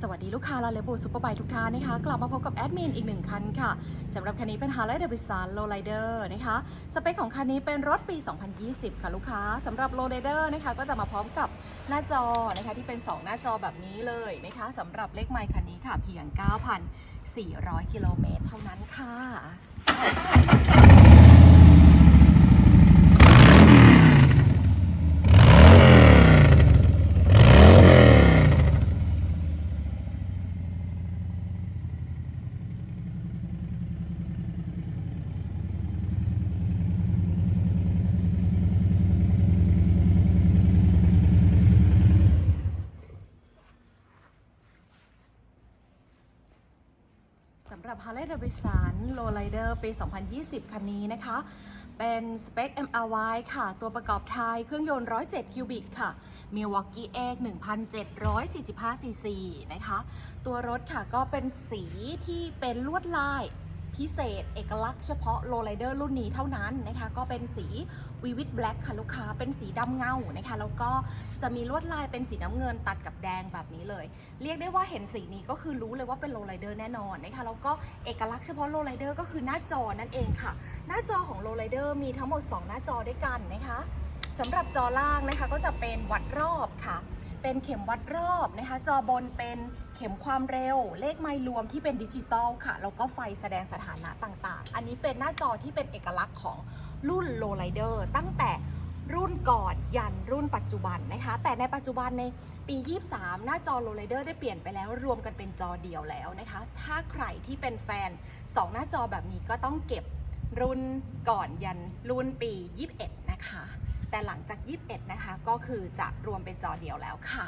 สวัสดีลูกค้าลาเลบูซูเปอร์ไบค์ทุกท่านนะคะ กลับมาพบกับแอดมินอีกหนึ่งคันค่ะสำหรับคันนี้เป็น Harley Davidson Lowrider นะคะสเปคของคันนี้เป็นรถปี 2020 ค่ะลูกค้าสำหรับ Lowrider นะคะก็จะมาพร้อมกับหน้าจอนะคะที่เป็น 2 หน้าจอแบบนี้เลยนะคะสำหรับเลขไมค์คันนี้ค่ะเพียง 9,400 กิโลเมตรเท่านั้นค่ะ สำหรับ Harley Davidson Lowrider ปี 2020 คันนี้นะคะ เป็นสเปค MRY ค่ะ ตัวประกอบไทยเครื่องยนต์ 107 คิวบิกค่ะ Milwaukee X 1,745 cc นะคะ ตัวรถค่ะก็เป็นสีที่เป็นลวดลาย พิเศษเอกลักษณ์เฉพาะ Lowrider รุ่นนี้เท่านั้นนะคะก็เป็นสี Vivid Black ค่ะลูกค้าเป็นสีดำเงานะคะแล้วก็จะมีลวดลายเป็นสีน้ำเงินตัดกับแดงแบบนี้เลย เรียกได้ว่าเห็นสีนี้ก็คือรู้เลยว่าเป็นโ w ไ i เดอร์แน่นอนนะคะแล้วก็เอกลักษณ์เฉพาะโ w ไ i เดอร์ก็คือหน้าจอนั่นเองค่ะ หน้าจอของโ w ไ i เดอร์มีทั้งหมด 2 หน้าจอด้วยกันนะคะสำหรับจอล่างนะคะก็จะเป็นวัดรอบค่ะ เป็นเข็มวัดรอบนะคะ จอบนเป็นเข็มความเร็ว เลขไมล์รวมที่เป็นดิจิตอลค่ะ แล้วก็ไฟแสดงสถานะต่างๆ อันนี้เป็นหน้าจอที่เป็นเอกลักษณ์ของรุ่นโ w ไ i เดอร์ตั้งแต่รุ่นก่อนยันรุ่นปัจจุบันนะคะ แต่ในปัจจุบันในปี 23 หน้าจอโ w ไ i เดอร์ได้เปลี่ยนไปแล้ว รวมกันเป็นจอเดียวแล้วนะคะ ถ้าใครที่เป็นแฟน 2 หน้าจอแบบนี้ก็ต้องเก็บรุ่นก่อนยันรุ่นปี 21 นะคะ แต่หลังจาก 21 นะคะ ก็คือจะรวมเป็นจอเดียวแล้วค่ะ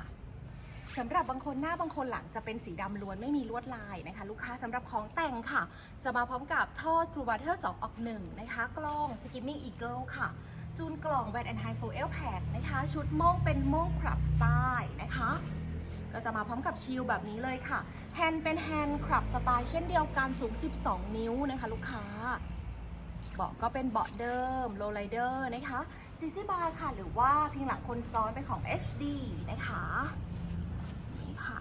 สำหรับบางคนหน้าบางคนหลังจะเป็นสีดำล้วนไม่มีลวดลายนะคะ ลูกค้าสำหรับของแต่งค่ะ จะมาพร้อมกับท่อ True Butter 2 ออก 1 นะคะ กล้อง Skimming Eagle ค่ะ จูนกล่อง Bad and High Full L Pack นะคะ ชุดโม่งเป็นโม่งคลับสไตล์นะคะ ก็จะมาพร้อมกับชิลแบบนี้เลยค่ะแฮนด์เป็นแฮนด์คลับสไตล์เช่นเดียวกันสูง 12 นิ้วนะคะ ลูกค้า เบาะก็เป็นเบาะเดิม low rider นะคะซีซีบาร์ค่ะ หรือว่าพิงหลังคนซ้อนเป็นของ HD นะคะนี่ค่ะ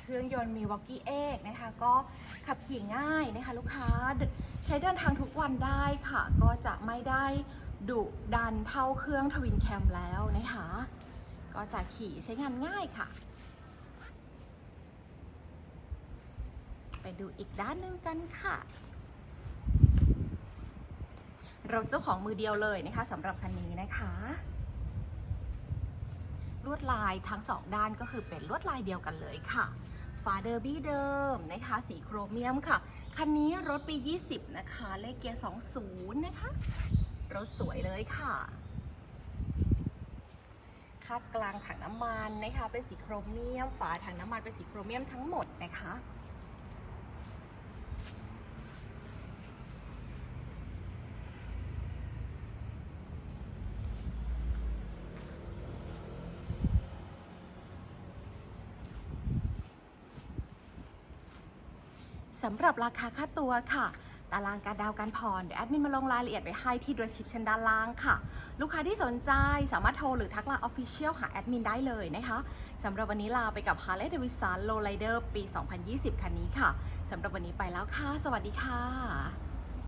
เครื่องยนต์มีวอกกี้เอกนะคะ ก็ขับขี่ง่ายนะคะ ลูกค้าใช้เดินทางทุกวันได้ค่ะ ก็จะไม่ได้ดุดันเท่าเครื่องทวินแคมแล้วนะคะ ก็จะขี่ใช้งานง่ายค่ะ ไปดูอีกด้านหนึ่งกันค่ะเราเจ้าของมือเดียวเลยนะคะสำหรับคันนี้นะคะ ลวดลายทั้งสองด้านก็คือเป็นลวดลายเดียวกันเลยค่ะฝาเดอร์บี้เดิมนะคะ สีโครเมียมค่ะ คันนี้รถปี 20 นะคะ เลขเกียร์ 20 นะคะ รถสวยเลยค่ะ คาดกลางถังน้ำมันนะคะเป็นสีโครเมียม ฝาถังน้ำมันเป็นสีโครเมียมทั้งหมดนะคะสำหรับราคาค่าตัวค่ะ ตารางการดาวน์การผ่อน เดี๋ยวแอดมินมาลงรายละเอียดไว้ให้ที่ description ด้านล่างค่ะ ลูกค้าที่สนใจสามารถโทรหรือทักไลน์ Official หาแอดมินได้เลยนะคะสำหรับวันนี้ลาไปกับ Harley Davidson Lowrider ปี 2020 คันนี้ค่ะสำหรับวันนี้ไปแล้วค่ะ สวัสดีค่ะ